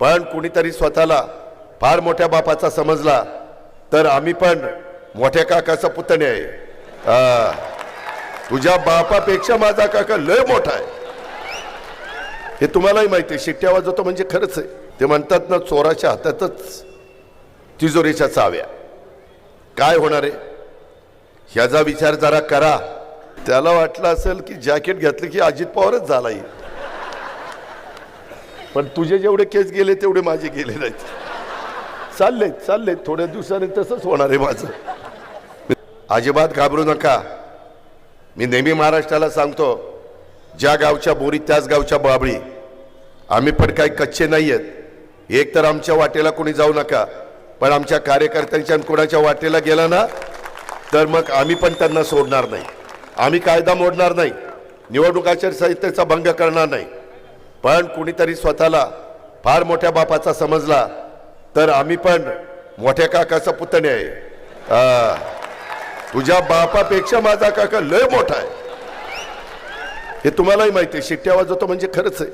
पण कुणीतरी स्वतःला फार मोठ्या बापाचा समजला तर आम्ही पण मोठ्या काकाचा पुतणे आहे तुझ्या बापापेक्षा माझा काका लय मोठा आहे. हे तुम्हालाही माहिती आहे शिट्ट्या वाजवतो म्हणजे खरंच आहे. ते म्हणतात ना चोराच्या हातातच तिजोरीच्या चाव्या. काय होणार आहे? ह्याचा विचार जरा करा. त्याला वाटलं असेल की जॅकेट घेतलं की अजित पवारच झाला येईल पण तुझे जेवढे केस गेले तेवढे माझे गेले नाहीत. चालले चालले थोड्या दिवसाने तसंच होणार आहे माझं. अजिबात घाबरू नका. मी नेहमी महाराष्ट्राला सांगतो ज्या गावच्या बोरी त्याच गावच्या बाबळी. आम्ही पण काही कच्चे नाही आहेत एक तर आमच्या वाटेला कोणी जाऊ नका. पण आमच्या कार्यकर्त्यांच्या कोणाच्या वाटेला गेला ना तर मग आम्ही पण त्यांना सोडणार नाही. आम्ही कायदा मोडणार नाही. निवडणुकाच्या संहितेचा भंग करणार नाही. पण कुणीतरी स्वतःला फार मोठ्या बापाचा समजला तर आम्ही पण मोठ्या काकाचा पुतणे आहे. तुझ्या बापापेक्षा माझा काका लय मोठा आहे. हे तुम्हालाही माहिती आहे शिट्ट्या वाजवतो म्हणजे खरंच आहे.